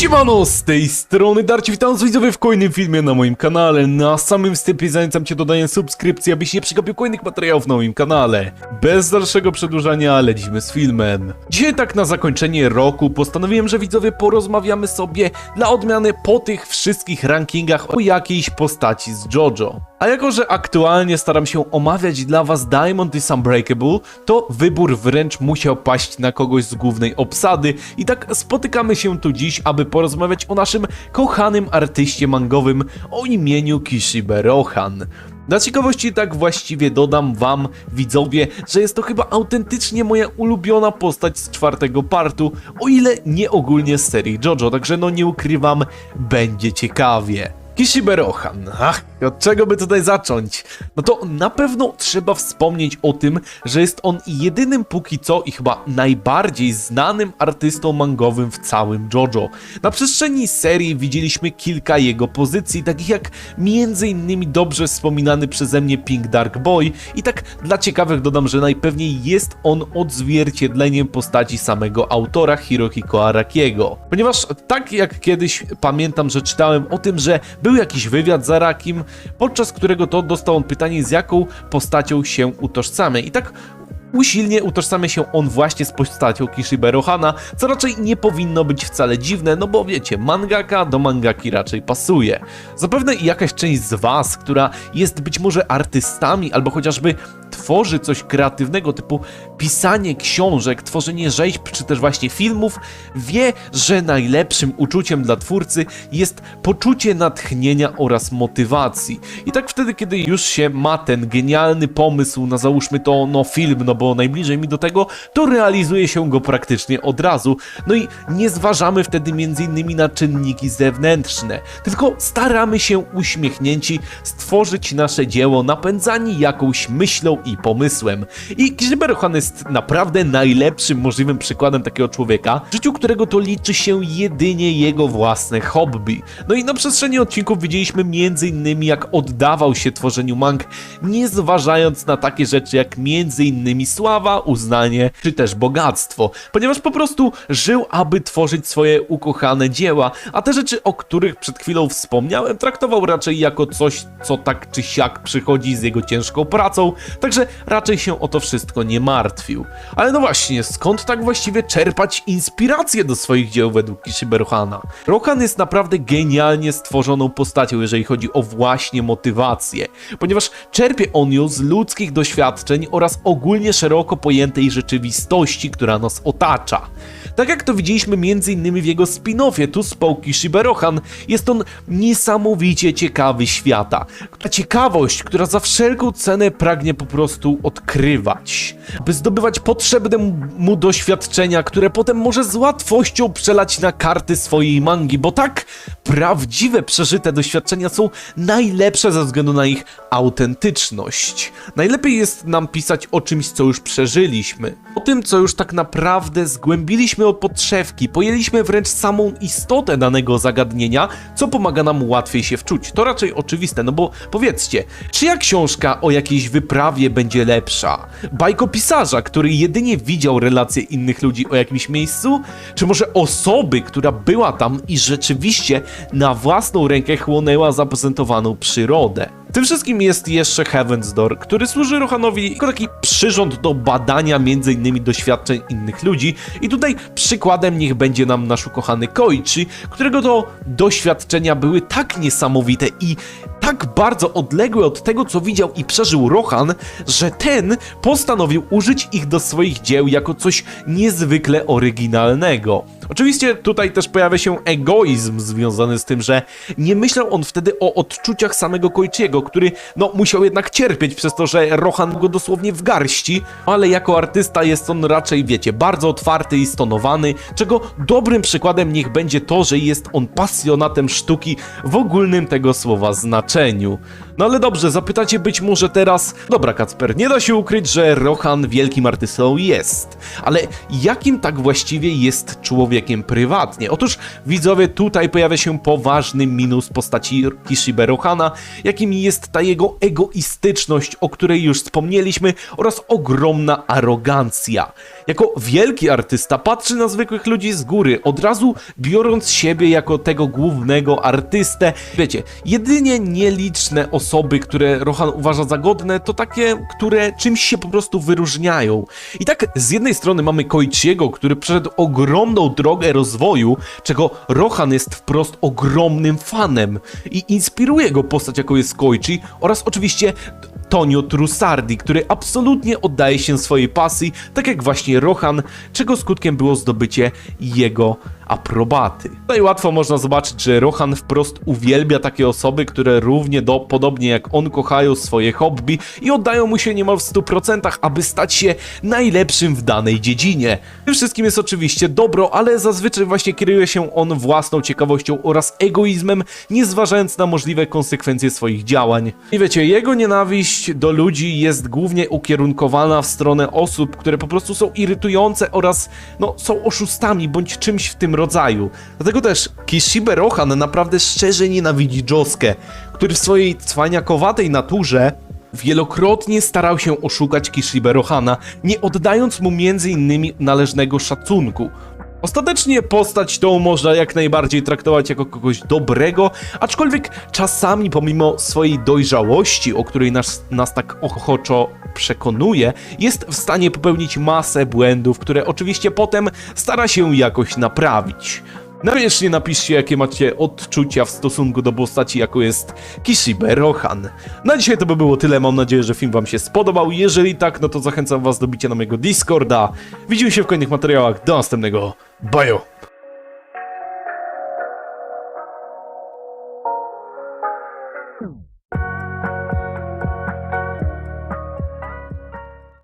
Siemano, z tej strony Darci, witam was widzowie w kolejnym filmie na moim kanale. Na samym wstępie zachęcam cię do dania subskrypcji, abyś nie przegapił kolejnych materiałów na moim kanale. Bez dalszego przedłużania lecimy z filmem. Dzisiaj tak na zakończenie roku postanowiłem, że widzowie porozmawiamy sobie dla odmiany po tych wszystkich rankingach o jakiejś postaci z JoJo. A jako, że aktualnie staram się omawiać dla was Diamond is Unbreakable, to wybór wręcz musiał paść na kogoś z głównej obsady i tak spotykamy się tu dziś, aby porozmawiać o naszym kochanym artyście mangowym o imieniu Kishibe Rohan. Dla ciekawości tak właściwie dodam wam, widzowie, że jest to chyba autentycznie moja ulubiona postać z czwartego partu, o ile nie ogólnie z serii JoJo, także no nie ukrywam, będzie ciekawie. Kishibe Rohan. Ach, od czego by tutaj zacząć? No to na pewno trzeba wspomnieć o tym, że jest on jedynym póki co i chyba najbardziej znanym artystą mangowym w całym JoJo. Na przestrzeni serii widzieliśmy kilka jego pozycji, takich jak innymi dobrze wspominany przeze mnie Pink Dark Boy i tak dla ciekawych dodam, że najpewniej jest on odzwierciedleniem postaci samego autora Hirohiko Arakiego. Ponieważ tak jak kiedyś pamiętam, że czytałem o tym, że był jakiś wywiad z Arakim, podczas którego to dostał on pytanie, z jaką postacią się utożsamia. I tak Usilnie utożsamia się on właśnie z postacią Kishibe Rohana, co raczej nie powinno być wcale dziwne, no bo wiecie, mangaka do mangaki raczej pasuje. Zapewne jakaś część z was, która jest być może artystami albo chociażby tworzy coś kreatywnego typu pisanie książek, tworzenie rzeźb czy też właśnie filmów, wie, że najlepszym uczuciem dla twórcy jest poczucie natchnienia oraz motywacji. I tak wtedy, kiedy już się ma ten genialny pomysł na załóżmy to no film, no bo najbliżej mi do tego, to realizuje się go praktycznie od razu. No i nie zważamy wtedy innymi na czynniki zewnętrzne, tylko staramy się uśmiechnięci stworzyć nasze dzieło napędzani jakąś myślą i pomysłem. I Kishibe Rohan jest naprawdę najlepszym możliwym przykładem takiego człowieka, w życiu którego to liczy się jedynie jego własne hobby. No i na przestrzeni odcinków widzieliśmy innymi jak oddawał się tworzeniu mang, nie zważając na takie rzeczy jak innymi sława, uznanie czy też bogactwo, ponieważ po prostu żył, aby tworzyć swoje ukochane dzieła, a te rzeczy, o których przed chwilą wspomniałem, traktował raczej jako coś, co tak czy siak przychodzi z jego ciężką pracą, także raczej się o to wszystko nie martwił. Ale no właśnie, skąd tak właściwie czerpać inspirację do swoich dzieł według Kishibe Rohana? Rohan jest naprawdę genialnie stworzoną postacią, jeżeli chodzi o właśnie motywację, ponieważ czerpie on ją z ludzkich doświadczeń oraz ogólnie szeroko pojętej rzeczywistości, która nas otacza. Tak jak to widzieliśmy m.in. w jego spin-offie Tu Spoke Kishibe Rohan, jest on niesamowicie ciekawy świata. Ta ciekawość, która za wszelką cenę pragnie po prostu odkrywać, by zdobywać potrzebne mu doświadczenia, które potem może z łatwością przelać na karty swojej mangi, bo tak, prawdziwe przeżyte doświadczenia są najlepsze ze względu na ich autentyczność. Najlepiej jest nam pisać o czymś, co już przeżyliśmy, o tym, co już tak naprawdę zgłębiliśmy od podszewki, pojęliśmy wręcz samą istotę danego zagadnienia, co pomaga nam łatwiej się wczuć. To raczej oczywiste, no bo powiedzcie, czyja książka o jakiejś wyprawie będzie lepsza? Bajkopisarza, który jedynie widział relacje innych ludzi o jakimś miejscu? Czy może osoby, która była tam i rzeczywiście na własną rękę chłonęła zaprezentowaną przyrodę? Tym wszystkim jest jeszcze Heaven's Door, który służy Rohanowi jako taki przyrząd do badania m.in. doświadczeń innych ludzi i tutaj przykładem niech będzie nam nasz ukochany Koichi, którego to doświadczenia były tak niesamowite i tak bardzo odległe od tego, co widział i przeżył Rohan, że ten postanowił użyć ich do swoich dzieł jako coś niezwykle oryginalnego. Oczywiście tutaj też pojawia się egoizm związany z tym, że nie myślał on wtedy o odczuciach samego Koichiego, który no musiał jednak cierpieć przez to, że Rohan go dosłownie w garści, ale jako artysta jest on raczej, wiecie, bardzo otwarty i stonowany, czego dobrym przykładem niech będzie to, że jest on pasjonatem sztuki w ogólnym tego słowa znaczeniu. No ale dobrze, zapytacie być może teraz, dobra Kacper, nie da się ukryć, że Rohan wielkim artystą jest, ale jakim tak właściwie jest człowiekiem prywatnie? Otóż widzowie, tutaj pojawia się poważny minus postaci Kishibe Rohana, jakim jest ta jego egoistyczność, o której już wspomnieliśmy, oraz ogromna arogancja. Jako wielki artysta patrzy na zwykłych ludzi z góry, od razu biorąc siebie jako tego głównego artystę. Wiecie, jedynie nieliczne osoby, które Rohan uważa za godne, to takie, które czymś się po prostu wyróżniają. I tak z jednej strony mamy Koichiego, który przeszedł ogromną drogę rozwoju, czego Rohan jest wprost ogromnym fanem i inspiruje go postać, jaką jest Koichi oraz oczywiście Tonio Trussardi, który absolutnie oddaje się swojej pasji, tak jak właśnie Rohan, czego skutkiem było zdobycie jego aprobaty. Tutaj łatwo można zobaczyć, że Rohan wprost uwielbia takie osoby, które równie do, podobnie jak on kochają swoje hobby i oddają mu się niemal w 100%, aby stać się najlepszym w danej dziedzinie. Tym wszystkim jest oczywiście dobro, ale zazwyczaj właśnie kieruje się on własną ciekawością oraz egoizmem, nie zważając na możliwe konsekwencje swoich działań. I wiecie, jego nienawiść do ludzi jest głównie ukierunkowana w stronę osób, które po prostu są irytujące oraz no, są oszustami bądź czymś w tym rodzaju. Dlatego też Kishibe Rohan naprawdę szczerze nienawidzi Joskę, który w swojej cwaniakowatej naturze wielokrotnie starał się oszukać Kishibe Rohana, nie oddając mu innymi należnego szacunku. Ostatecznie postać tą można jak najbardziej traktować jako kogoś dobrego, aczkolwiek czasami pomimo swojej dojrzałości, o której nas, nas tak ochoczo przekonuje, jest w stanie popełnić masę błędów, które oczywiście potem stara się jakoś naprawić. Koniecznie napiszcie, jakie macie odczucia w stosunku do postaci, jaką jest Kishibe Rohan. Na dzisiaj to by było tyle, mam nadzieję, że film wam się spodobał. Jeżeli tak, no to zachęcam was do bicia na mojego Discorda. Widzimy się w kolejnych materiałach, do następnego, bajo!